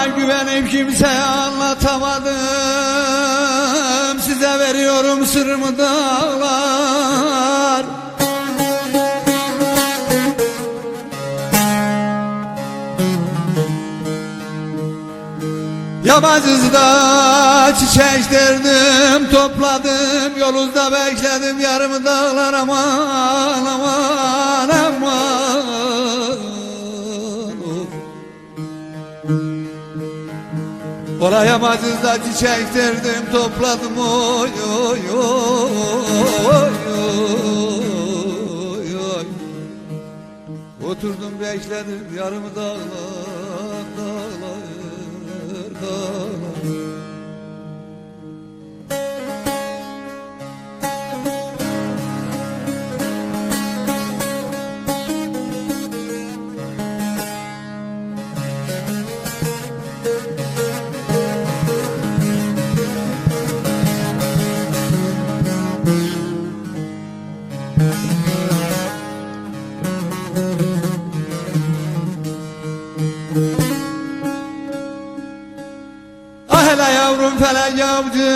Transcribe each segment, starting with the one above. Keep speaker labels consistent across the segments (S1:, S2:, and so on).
S1: Sana güvenip kimseye anlatamadım. Size veriyorum sırrımı dağlar. Yamacızda çiçek derdim Topladım yolunuzda bekledim Yarımı dağlar aman aman aman Oraya yamacızda çiçek derdim Topladım oy oy oy oy oy. Oturdum bekledim yarımı dağlar dağlar dağlar Ah hele yavrum felek yavcı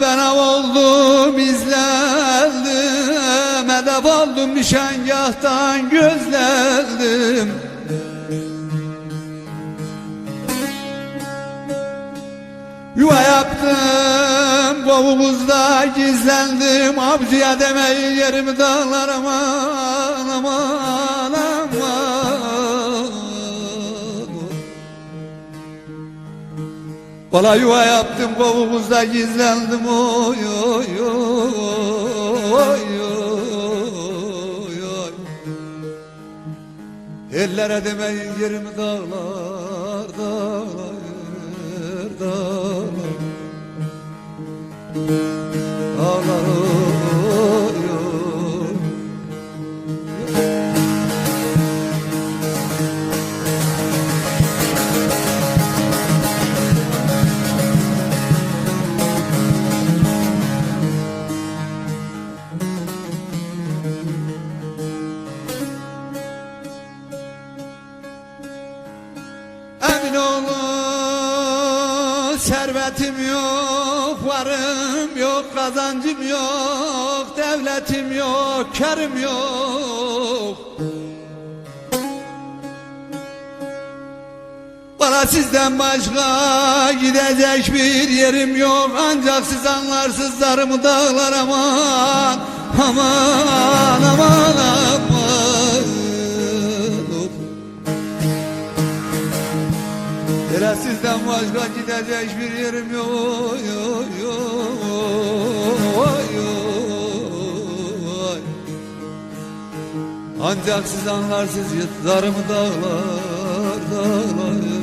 S1: Ben av oldum izlendim Edep oldum nişangahtan gözlendim. Yuva yaptım kovumuzda gizlendim Avcıya demeyin yerimi dağlar aman aman Bala yuva yaptım kovumuzda gizlendim. Oy oy oy oy oy. Ellere demeyin yerimi dağlar dağlar Dağlar Emin olun servetim yok, varım yok, kazancım yok, devletim yok, kerim yok. Bana sizden başka gidecek bir yerim yok Ancak siz anlarsınız zarımı dağlar aman Aman aman aman Hele sizden başka gidecek bir yerim yok. Yok yok yok Ancak siz anlarsınız zarımı dağlar dağlar